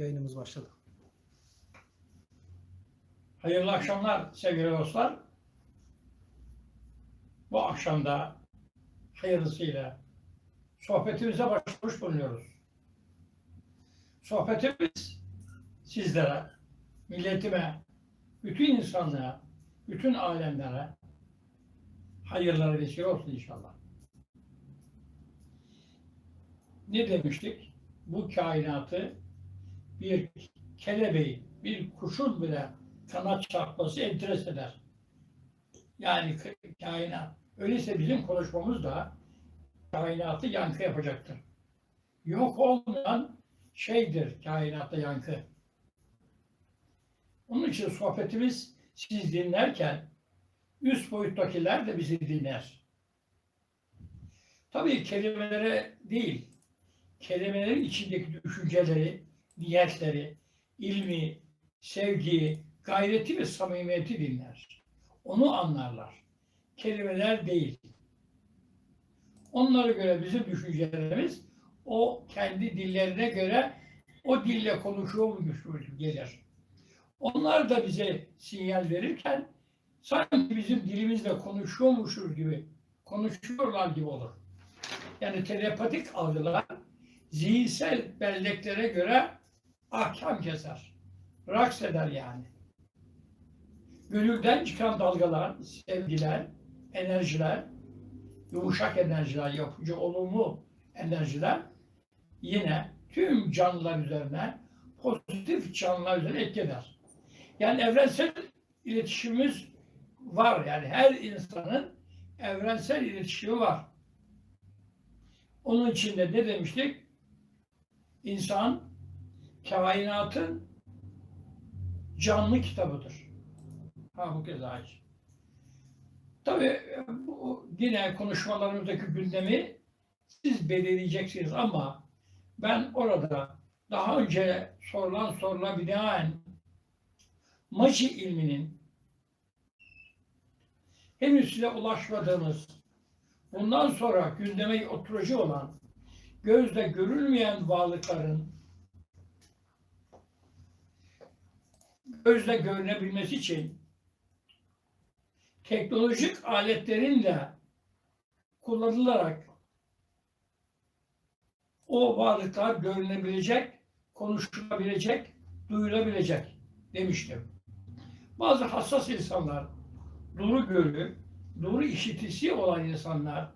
Yayınımız başladı. Hayırlı akşamlar sevgili dostlar. Bu akşamda hayırlısıyla sohbetimize başlamış bulunuyoruz. Sohbetimiz sizlere, milletime, bütün insanlığa, bütün alemlere hayırlara vesile olsun inşallah. Ne demiştik? Bu kainatı bir kelebeğin, bir kuşun bile kanat çarpması enteres eder. Yani kainat. Öyleyse bizim konuşmamız da kainatı yankı yapacaktır. Yok olmayan şeydir kainatta yankı. Onun için sohbetimiz siz dinlerken üst boyuttakiler de bizi dinler. Tabii kelimelere değil, kelimelerin içindeki düşünceleri, niyetleri, ilmi, sevgiyi, gayreti ve samimiyeti dinler. Onu anlarlar. Kelimeler değil. Onlara göre bizim düşüncelerimiz o kendi dillerine göre o dille konuşuyormuş gelir. Onlar da bize sinyal verirken sanki bizim dilimizle konuşuyormuşuz gibi, konuşuyorlar gibi olur. Yani telepatik algılar zihinsel belleklere göre ahkam keser. Raks eder yani. Gönülden çıkan dalgalar, sevgiler, enerjiler, yumuşak enerjiler, yapıcı, olumlu enerjiler yine tüm canlılar üzerine pozitif canlılar üzerine etki eder. Yani evrensel iletişimimiz var. Yani her insanın evrensel iletişimi var. Onun için de ne demiştik? İnsan kainatın canlı kitabıdır. Ha kez hariç. Tabii bu yine konuşmalarımızdaki gündemi siz belirleyeceksiniz ama ben orada daha önce sorulan sorular binaen maji ilminin henüz size ulaşmadığınız bundan sonra gündeme oturucu olan gözle görülmeyen varlıkların gözle görünebilmesi için teknolojik aletlerin de kullanılarak o varlıklar görünebilecek, konuşulabilecek, duyulabilecek demiştim. Bazı hassas insanlar, duru görü, duru işitisi olan insanlar,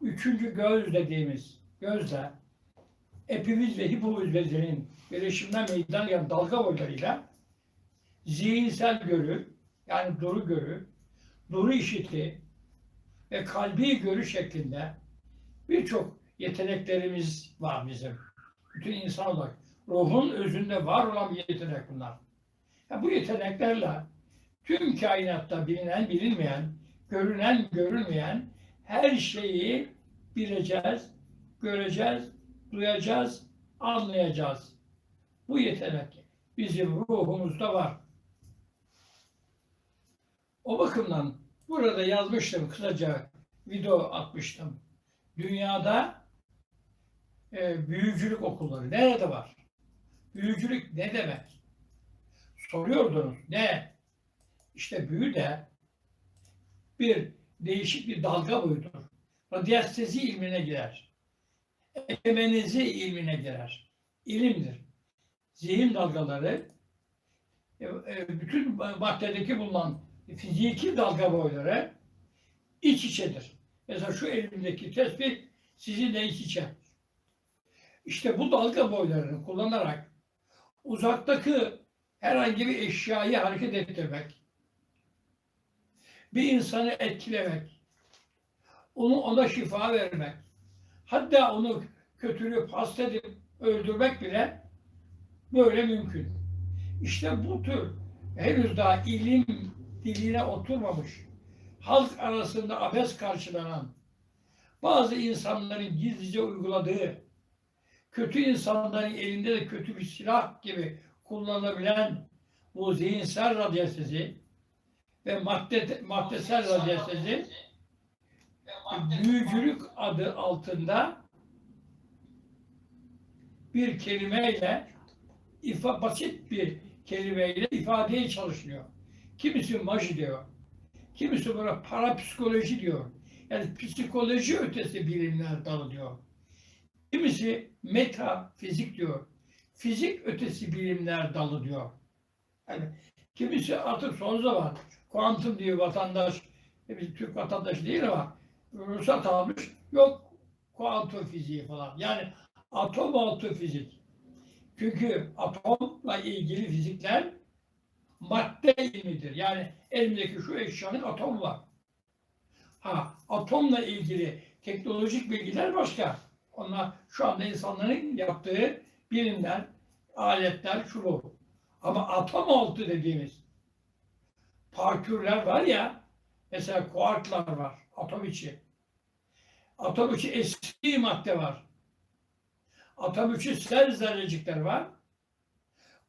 üçüncü göz dediğimiz gözle epiviz ve hipoviz bezinin birleşiminden meydana gelen dalga boylarıyla zihinsel görü, yani duru görü, duru işiti ve kalbi görü şeklinde birçok yeteneklerimiz var bizim. Bütün insan olarak. Ruhun özünde var olan bir yetenek bunlar. Ya bu yeteneklerle tüm kainatta bilinen, bilinmeyen, görünen, görülmeyen her şeyi bileceğiz, göreceğiz, duyacağız, anlayacağız. Bu yetenek bizim ruhumuzda var. O bakımdan burada yazmıştım kısaca video atmıştım. Dünyada e, büyücülük okulları nerede var? Büyücülük ne demek? Soruyordunuz. Ne? İşte büyü de bir değişik bir dalga boyudur. Radyastezi ilmine girer. Ekemenizi ilmine girer. İlimdir. Zihin dalgaları e, e, bütün maddedeki bulunan fiziki dalga boyları iç içedir. Mesela şu elimdeki tespih sizinle iç içe. İşte bu dalga boylarını kullanarak uzaktaki herhangi bir eşyayı hareket ettirmek, bir insanı etkilemek, onu ona şifa vermek, hatta onu kötülüğü past edip öldürmek bile böyle mümkün. İşte bu tür henüz daha ilim diline oturmamış, halk arasında abes karşılanan, bazı insanların gizlice uyguladığı, kötü insanların elinde de kötü bir silah gibi kullanılabilen bu zihinsel radyasezi ve madde, maddesel radyasezi büyücülük adı altında bir kelimeyle ifa, basit bir kelimeyle ifadeye çalışılıyor. Kimisi maji diyor. Kimisi böyle parapsikoloji diyor. Yani psikoloji ötesi bilimler dalı diyor. Kimisi metafizik diyor. Fizik ötesi bilimler dalı diyor. Yani kimisi artık son zaman kuantum diyor vatandaş, e Türk vatandaşı değil ama ruhsat almış. Yok kuantum fiziği falan. Yani atom altı fizik. Çünkü atomla ilgili fizikler madde ilmidir. Yani elimdeki şu eşyanın atom var. Ha, atomla ilgili teknolojik bilgiler başka. Onlar şu anda insanların yaptığı bilimler, aletler, şu bu. Ama atom altı dediğimiz partiküller var ya, mesela kuarklar var, atom içi. Atom içi eski madde var. Atom içi sel zerrecikler var.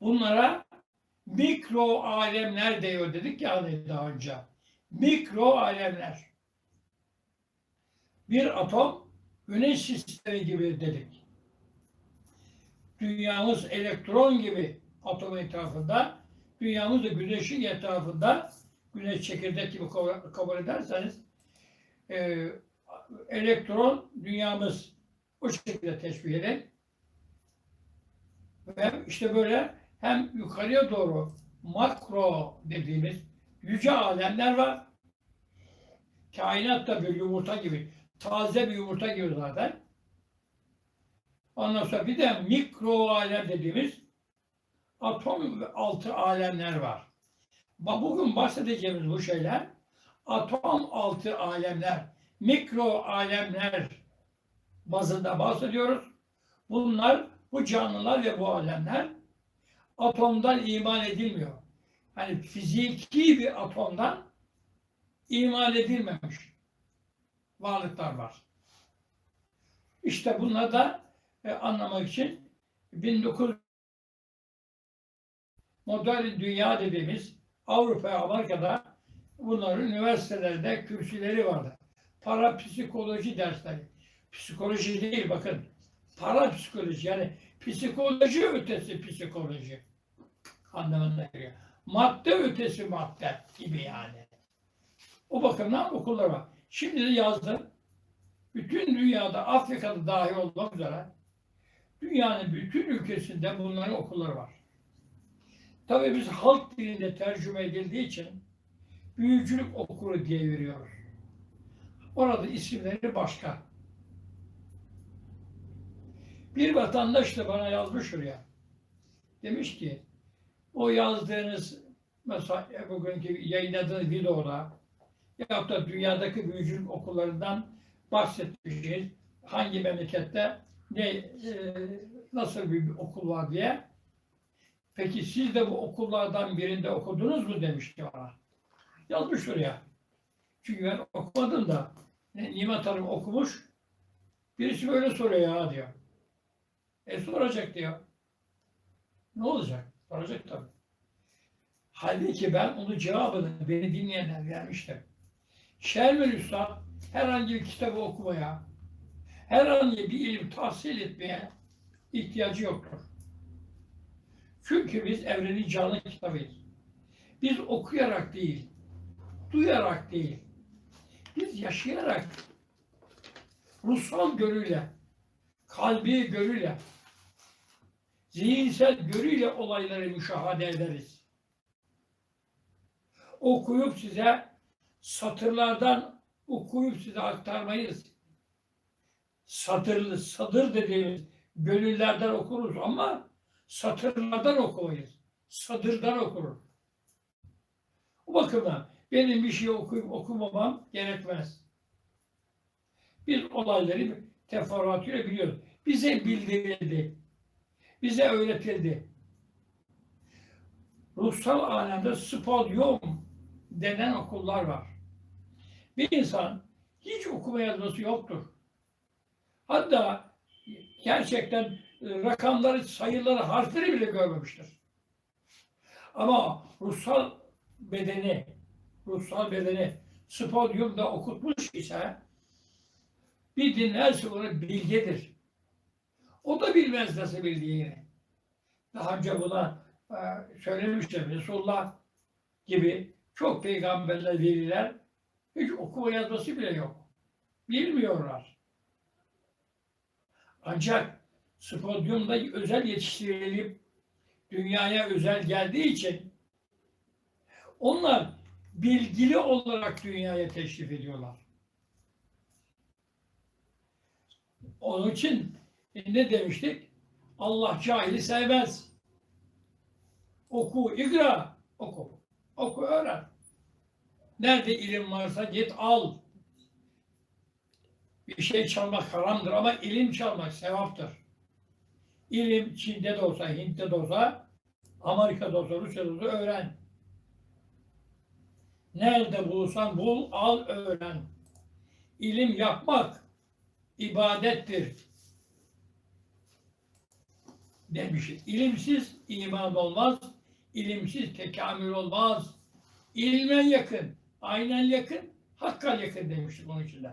Bunlara mikro alemler diyor dedik ya hani daha önce. Mikro alemler. Bir atom güneş sistemi gibi dedik. Dünyamız elektron gibi atom etrafında, dünyamız da güneşin etrafında, güneş çekirdek gibi kabul- ederseniz, e, elektron dünyamız o şekilde teşbih edin. Ve işte böyle hem yukarıya doğru makro dediğimiz yüce alemler var. Kainat da bir yumurta gibi, taze bir yumurta gibi zaten. Ondan sonra bir de mikro alem dediğimiz atom altı alemler var. Bugün bahsedeceğimiz bu şeyler atom altı alemler, mikro alemler bazında bahsediyoruz. Bunlar bu canlılar ve bu alemler atomdan iman edilmiyor. Hani fiziki bir atomdan iman edilmemiş varlıklar var. İşte bunları da e, anlamak için 19 modern dünya dediğimiz Avrupa ve Amerika'da bunların üniversitelerde kürsüleri vardı. Parapsikoloji dersleri. Psikoloji değil bakın. Parapsikoloji yani psikoloji ötesi psikoloji anlamına geliyor. Madde ötesi madde gibi yani. O bakımdan okullar var. Şimdi de yazdım. Bütün dünyada, Afrika'da dahi olmak üzere dünyanın bütün ülkesinde bunların okulları var. Tabii biz halk dilinde tercüme edildiği için büyücülük okulu diye veriyoruz. Orada isimleri başka. Bir vatandaş da bana yazmış oraya. Demiş ki o yazdığınız mesela bugünkü yayınladığınız videoda ya da dünyadaki büyücülük okullarından bahsetmişiz. Hangi memlekette ne e, nasıl bir okul var diye. Peki siz de bu okullardan birinde okudunuz mu demişti bana. Yazmış oraya. Çünkü ben okumadım da ne, Nimet Hanım okumuş. Birisi böyle soruyor ya diyor. E soracak diyor. Ne olacak? Soracak tabii. Halbuki ben onun cevabını beni dinleyenler vermiştim. Şermel Üstad herhangi bir kitabı okumaya, herhangi bir ilim tahsil etmeye ihtiyacı yoktur. Çünkü biz evrenin canlı kitabıyız. Biz okuyarak değil, duyarak değil, biz yaşayarak, ruhsal görüyle, kalbi görüyle, zihinsel görüyle olayları müşahede ederiz. Okuyup size satırlardan okuyup size aktarmayız. Satırlı, sadır dediğimiz gönüllerden okuruz ama satırlardan okumayız. Sadırdan okuruz. O bakımdan benim bir şey okuyup okumamam gerekmez. Biz olayları teferruatıyla biliyoruz. Bize bildirildi. Bize öğretildi. Ruhsal alemde spodyum denen okullar var. Bir insan hiç okuma yazması yoktur. Hatta gerçekten e, rakamları, sayıları, harfleri bile görmemiştir. Ama ruhsal bedeni, ruhsal bedeni spodyumda okutmuş ise bir dinlerse ona bilgedir. O da bilmez nasıl bildiğini. Daha önce buna e, söylemiştim. Resulullah gibi çok peygamberler, veliler hiç okuma yazması bile yok. Bilmiyorlar. Ancak spodyumda özel yetiştirilip dünyaya özel geldiği için onlar bilgili olarak dünyaya teşrif ediyorlar. Onun için ne demiştik? Allah cahili sevmez. Oku, ikra, oku. Oku, öğren. Nerede ilim varsa git al. Bir şey çalmak haramdır ama ilim çalmak sevaptır. İlim Çin'de de olsa, Hint'te de olsa, Amerika'da olsa, Rusya'da olsa öğren. Nerede bulursan bul, al, öğren. İlim yapmak ibadettir demiş. İlimsiz iman olmaz, ilimsiz tekamül olmaz. İlmen yakın, aynen yakın, hakka yakın demiştik onun içinde.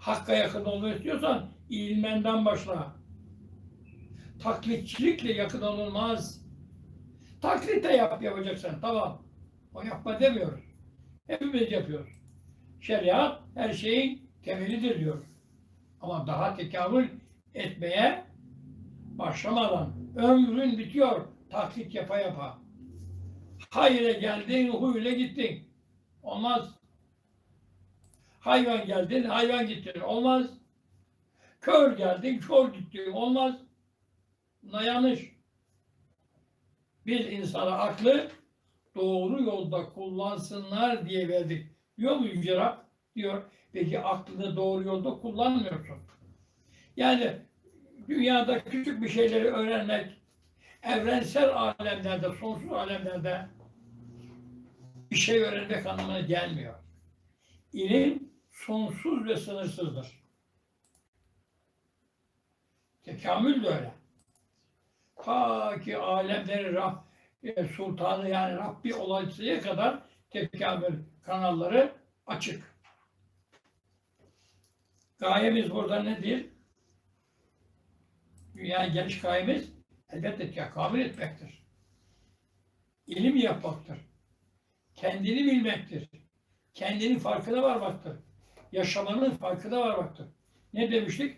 Hakka yakın olmak istiyorsan ilmenden başla. Taklitçilikle yakın olunmaz. Taklit de yap yapacaksan tamam. O yapma demiyoruz. Hepimiz yapıyoruz. Şeriat her şeyin temelidir diyor. Ama daha tekamül etmeye başlamadan ömrün bitiyor taklit yapa yapa. Hayır'a geldin, huyla gittin. Olmaz. Hayvan geldin, hayvan gittin. Olmaz. Kör geldin, kör gittin. Olmaz. Buna yanlış. Biz insana aklı doğru yolda kullansınlar diye verdik. Diyor mu Yüce Rab? Diyor. Peki aklını doğru yolda kullanmıyorsun. Yani dünyada küçük bir şeyleri öğrenmek, evrensel alemlerde, sonsuz alemlerde bir şey öğrenmek anlamına gelmiyor. İlim sonsuz ve sınırsızdır. Tekamül de öyle. Ta ki alemleri Rab, e, sultanı yani Rabbi olasıya kadar tekamül kanalları açık. Gayemiz burada nedir? Dünyaya geliş gayemiz elbette tekamül etmektir. İlim yapmaktır. Kendini bilmektir. Kendinin farkına varmaktır. Yaşamanın farkına varmaktır. Ne demiştik?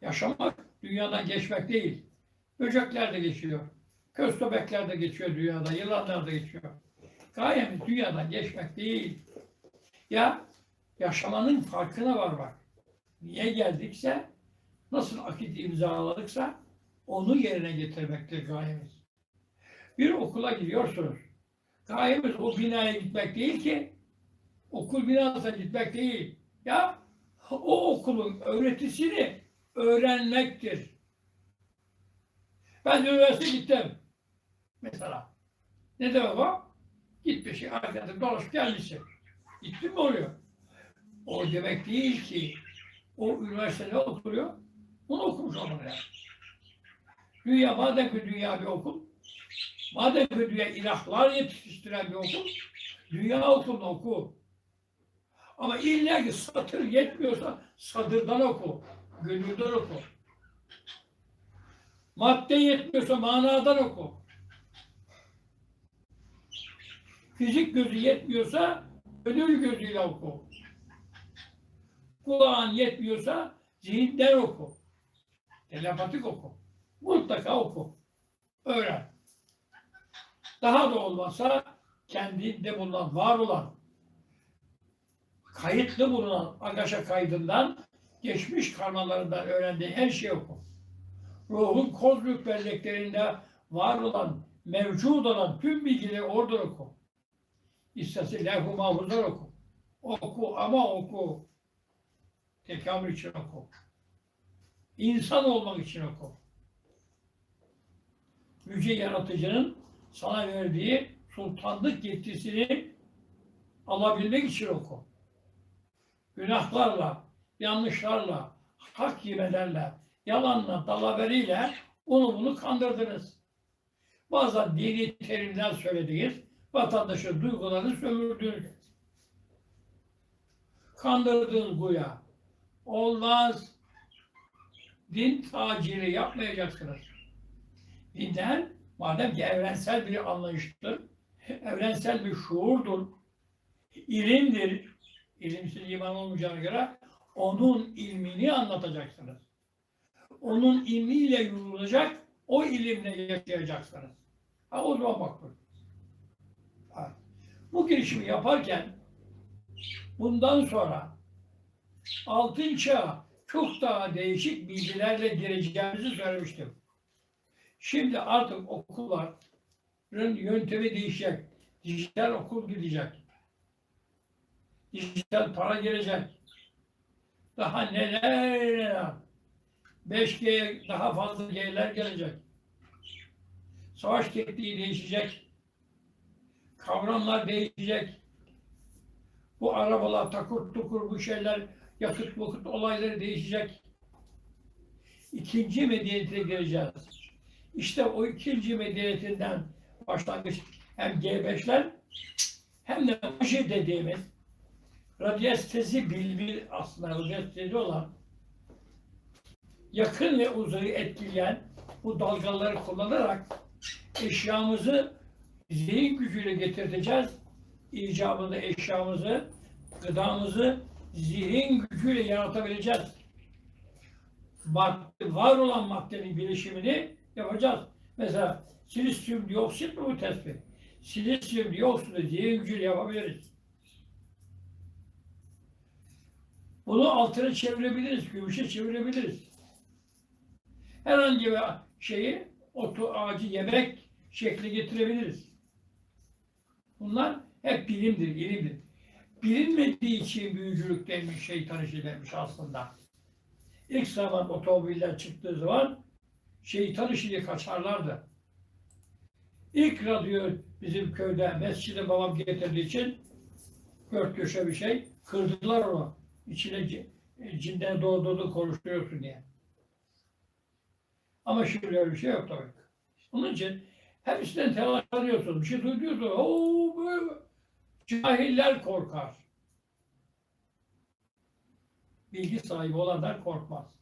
Yaşamak dünyadan geçmek değil. Böcekler de geçiyor. Köstebekler de geçiyor dünyada. Yılanlar da geçiyor. Gayemiz dünyadan geçmek değil. Ya yaşamanın farkına varmak. Niye geldikse, nasıl akit imzaladıksa onu yerine getirmektir gayemiz. Bir okula gidiyorsunuz. Gayemiz o binaya gitmek değil ki, okul binasına gitmek değil. Ya o okulun öğretisini öğrenmektir. Ben üniversite gittim. Mesela. Ne demek o? Gitmişsin, arkada dolaşıp gelmişsin. Gittin mi oluyor? O demek değil ki o üniversitede oturuyor, bunu okumuş yani. Dünya madem ki dünya bir okul, madem ki dünya ilahlar yetiştiren bir okul, dünya okulunu oku. Ama illa ki satır yetmiyorsa sadırdan oku, gönülden oku. Madde yetmiyorsa manadan oku. Fizik gözü yetmiyorsa gönül gözüyle oku. Kulağın yetmiyorsa zihinden oku. Telepatik oku. Mutlaka oku. Öğren. Daha da olmazsa kendinde bulunan, var olan, kayıtlı bulunan Agaşa kaydından, geçmiş karmalarından öğrendiği her şeyi oku. Ruhun kozluk belleklerinde var olan, mevcut olan tüm bilgileri orada oku. İstese levh-u mahfuzlar oku. Oku ama oku. Tekamül için oku. İnsan olmak için oku. Yüce Yaratıcı'nın sana verdiği sultanlık yetkisini alabilmek için oku. Günahlarla, yanlışlarla, hak yemelerle, yalanla, dalaveriyle onu bunu kandırdınız. Bazen dini terimler söylediğiniz, vatandaşın duygularını sömürdünüz. Kandırdınız guya. Olmaz. Din taciri yapmayacaksınız. Dinden madem ki evrensel bir anlayıştır, evrensel bir şuurdur, ilimdir, ilimsiz iman olmayacağına göre onun ilmini anlatacaksınız. Onun ilmiyle yorulacak, o ilimle yaşayacaksınız. Ha o zaman makbul. Bu girişimi yaparken bundan sonra altın çağa çok daha değişik bilgilerle gireceğimizi söylemiştim. Şimdi artık okulların yöntemi değişecek. Dijital okul gidecek. Dijital para girecek. Daha neler neler. 5G'ye daha fazla G'ler gelecek. Savaş tekniği değişecek. Kavramlar değişecek. Bu arabalar takır tukur bu şeyler yakıt vakıt olayları değişecek. İkinci medeniyete gireceğiz. İşte o ikinci medeniyetinden başlangıç hem G5'ler hem de Maji dediğimiz radyestezi bilbil aslında radyestezi olan yakın ve uzayı etkileyen bu dalgaları kullanarak eşyamızı zihin gücüyle getirteceğiz. İcabında eşyamızı, gıdamızı zihin gücüyle yaratabileceğiz. Madde, var olan maddenin bileşimini yapacağız. Mesela silisyum dioksit mi bu tespit? Silisyum dioksidi zihin gücüyle yapabiliriz. Bunu altına çevirebiliriz, gümüşe çevirebiliriz. Herhangi bir şeyi, otu ağacı yemek şekli getirebiliriz. Bunlar hep bilimdir, ilimdir. Bilinmediği için büyücülük denmiş, şeytan işi denmiş aslında. İlk zaman otomobiller çıktığı zaman şeytan işi diye kaçarlardı. İlk radyo bizim köyde, mescide babam getirdiği için dört köşe bir şey, kırdılar onu. İçine ci- cinden doğduğunu konuşturuyorsun diye. Ama şimdi öyle bir şey yok tabii. Onun için hepsinden telaşlanıyorsun. Bir şey duyuyorsun. Oo, böyle. Cahiller korkar. Bilgi sahibi olanlar korkmaz.